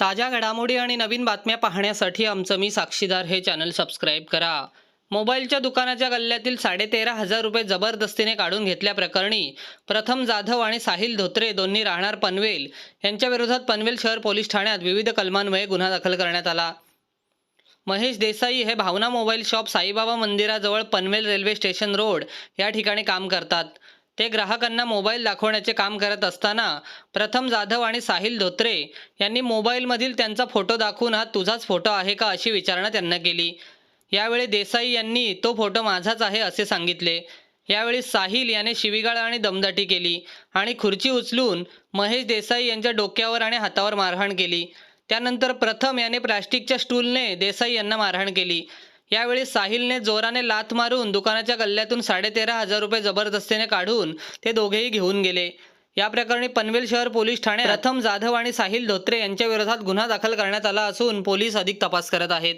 ताज्या घडामोडी आणि नवीन बातम्या पाहण्यासाठी आमचं मी साक्षीदार हे चॅनल सबस्क्राईब करा. मोबाईलच्या दुकानाच्या गल्ल्यातील साडेतेरा हजार रुपये जबरदस्तीने काढून घेतल्याप्रकरणी प्रथम जाधव आणि साहिल धोत्रे दोन्ही राहणार पनवेल. यांच्या विरोधात पनवेल शहर पोलीस ठाण्यात विविध कलमान्वये गुन्हा दाखल करण्यात आला. महेश देसाई हे भावना मोबाईल शॉप साईबाबा मंदिराजवळ पनवेल रेल्वे स्टेशन रोड या ठिकाणी काम करतात. ते ग्राहकांना मोबाईल दाखवण्याचे काम करत असताना प्रथम जाधव आणि साहिल धोत्रे यांनी मोबाईलमधील त्यांचा फोटो दाखवून हा तुझाच फोटो आहे का? अशी विचारणा त्यांना केली. यावेळी देसाई यांनी तो फोटो माझाच आहे असे सांगितले. यावेळी साहिल याने शिवीगाळ आणि दमदाटी केली आणि खुर्ची उचलून महेश देसाई यांच्या डोक्यावर आणि हातावर मारहाण केली. त्यानंतर प्रथम याने प्लॅस्टिकच्या स्टूलने देसाई यांना मारहाण केली. यावेळी साहिलने जोराने लाथ मारून दुकानाच्या गल्ल्यातून साडेतेरा हजार रुपये जबरदस्तीने काढून ते दोघेही घेऊन गेले. या प्रकरणी पनवेल शहर पोलीस ठाणे प्रथम जाधव आणि साहिल धोत्रे यांच्या विरोधात गुन्हा दाखल करण्यात आला असून पोलीस अधिक तपास करत आहेत.